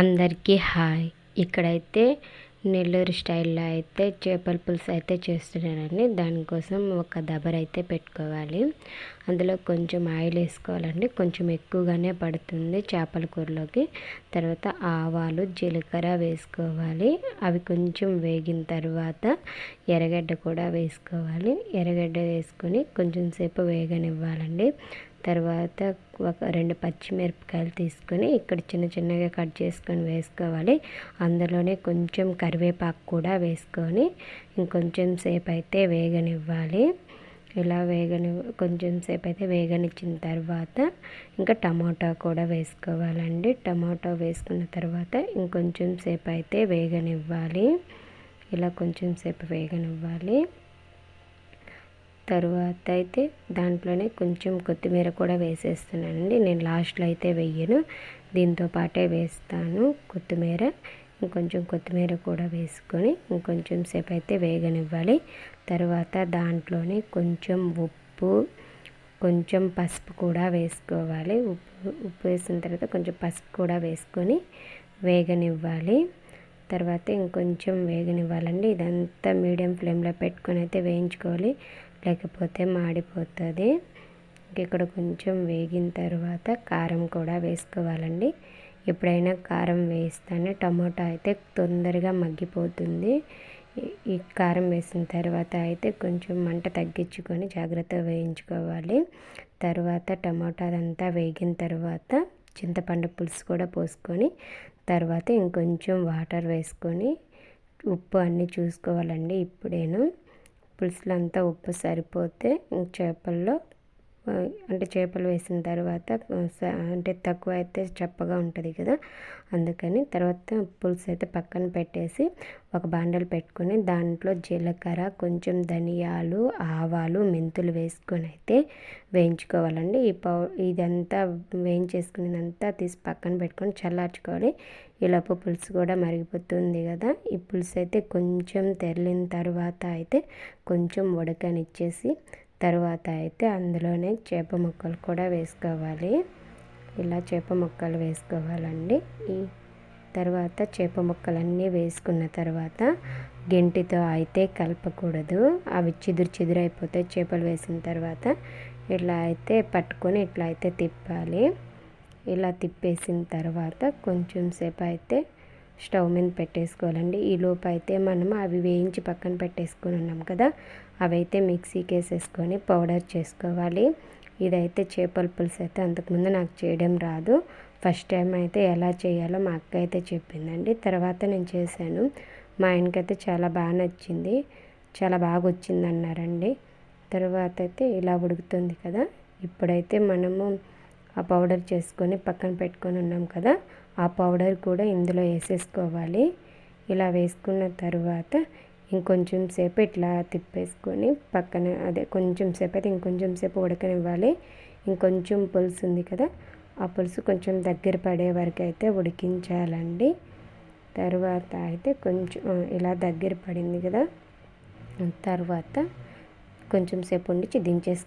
అందరికీ హాయ్. ఇక్కడైతే నెల్లూరు స్టైల్లో అయితే చేపల పులుసు అయితే చేస్తున్నానండి దానికోసం ఒక దబర అయితే పెట్టుకోవాలి. అందులో కొంచెం ఆయిల్ వేసుకోవాలండి. కొంచెం ఎక్కువగానే పడుతుంది చేపల కూరలోకి. తర్వాత ఆవాలు జీలకర్ర వేసుకోవాలి. అవి కొంచెం వేగిన తర్వాత ఎర్రగడ్డ కూడా వేసుకోవాలి. ఎర్రగడ్డ వేసుకొని కొంచెం సేపు వేగనివ్వాలండి. తర్వాత ఒక రెండు పచ్చిమిరపకాయలు తీసుకొని ఇక్కడ చిన్న చిన్నగా కట్ చేసుకొని వేసుకోవాలి. అందులోనే కొంచెం కరివేపాకు కూడా వేసుకొని ఇంకొంచెం సేపు అయితే వేగనివ్వాలి. ఇలా వేగని కొంచెం సేపు అయితే వేగనిచ్చిన తర్వాత ఇంకా టమాటా కూడా వేసుకోవాలండి. టమాటా వేసుకున్న తర్వాత ఇంకొంచెం సేపు అయితే వేగనివ్వాలి. ఇలా కొంచెం సేపు వేగనివ్వాలి. తరువాత అయితే దాంట్లోనే కొంచెం కొత్తిమీర కూడా వేసేస్తున్నానండి. నేను లాస్ట్లో అయితే వెయ్యను దీంతో పాటే వేస్తాను కొత్తిమీర. ఇంకొంచెం కొత్తిమీర కూడా వేసుకొని ఇంకొంచెం సేపు అయితే వేగనివ్వాలి. తర్వాత దాంట్లోనే కొంచెం ఉప్పు కొంచెం పసుపు కూడా వేసుకోవాలి. ఉప్పు ఉప్పు వేసిన తర్వాత కొంచెం పసుపు కూడా వేసుకొని వేగనివ్వాలి. తర్వాత ఇంకొంచెం వేగనివ్వాలండి. ఇదంతా మీడియం ఫ్లేమ్లో పెట్టుకొని అయితే వేయించుకోవాలి. లేకపోతే మాడిపోతుంది. ఇక్కడ కొంచెం వేగిన తర్వాత కారం కూడా వేసుకోవాలండి. ఎప్పుడైనా కారం వేస్తానే టమాటా అయితే తొందరగా మగ్గిపోతుంది. ఈ కారం వేసిన తర్వాత అయితే కొంచెం మంట తగ్గించుకొని జాగ్రత్తగా వేయించుకోవాలి. తర్వాత టమాటా అదంతా వేగిన తర్వాత చింతపండు పులుసు కూడా పోసుకొని తర్వాత ఇంకొంచెం వాటర్ వేసుకొని ఉప్పు అన్నీ చూసుకోవాలండి. ఇప్పుడేను పులుసులో అంతా ఉప్పు సరిపోతే చేపల్లో అంటే చేపలు వేసిన తర్వాత అంటే తక్కువ అయితే చప్పగా ఉంటుంది కదా. అందుకని తర్వాత పులుసు అయితే పక్కన పెట్టేసి ఒక బాండలు పెట్టుకొని దాంట్లో జీలకర్ర కొంచెం ధనియాలు ఆవాలు మెంతులు వేసుకొని అయితే వేయించుకోవాలండి. ఈ పౌ ఇదంతా వేయించేసుకునేదంతా తీసి పక్కన పెట్టుకొని చల్లార్చుకోవాలి ఈలోపు పులుసు కూడా మరిగిపోతుంది కదా. ఈ పులుసు అయితే కొంచెం తెరిలిన తర్వాత అయితే కొంచెం ఉడకనిచ్చేసి తర్వాత అయితే అందులోనే చేప ముక్కలు కూడా వేసుకోవాలి. ఇలా చేప ముక్కలు వేసుకోవాలండి. ఈ తర్వాత చేప ముక్కలన్నీ వేసుకున్న తర్వాత గెంటితో అయితే కలపకూడదు. అవి చిదురు చిదురు అయిపోతాయి చేపలు వేసిన తర్వాత ఇట్లా అయితే పట్టుకొని ఇట్లా అయితే తిప్పాలి. ఇలా తిప్పేసిన తర్వాత కొంచెం సేపు అయితే స్టవ్ మీద పెట్టేసుకోవాలండి. ఈ లోపు అయితే మనం అవి వేయించి పక్కన పెట్టేసుకొని ఉన్నాం కదా అవైతే మిక్సీకి వేసేసుకొని పౌడర్ చేసుకోవాలి. ఇదైతే చేపల పులుసు అయితే అంతకుముందు నాకు చేయడం రాదు. ఫస్ట్ టైం అయితే ఎలా చేయాలో మా అక్క అయితే చెప్పిందండి. తర్వాత నేను చేశాను. మా ఆయనకైతే చాలా బాగా నచ్చింది. చాలా బాగా వచ్చింది అన్నారండి తర్వాత అయితే ఇలా ఉడుకుతుంది కదా ఇప్పుడైతే మనము ఆ పౌడర్ చేసుకొని పక్కన పెట్టుకొని ఉన్నాం కదా ఆ పౌడర్ కూడా ఇందులో వేసేసుకోవాలి. ఇలా వేసుకున్న తర్వాత ఇంకొంచెం సేపు ఇట్లా తిప్పేసుకొని పక్కన అదే కొంచెం సేపు అయితే ఇంకొంచెం సేపు ఉడకనివ్వాలి. ఇంకొంచెం పులుసు ఉంది కదా ఆ పులుసు కొంచెం దగ్గర పడే వరకు అయితే ఉడికించాలండి. తర్వాత అయితే కొంచెం ఇలా దగ్గర పడింది కదా తర్వాత కొంచెం సేపు ఉండి దించేసి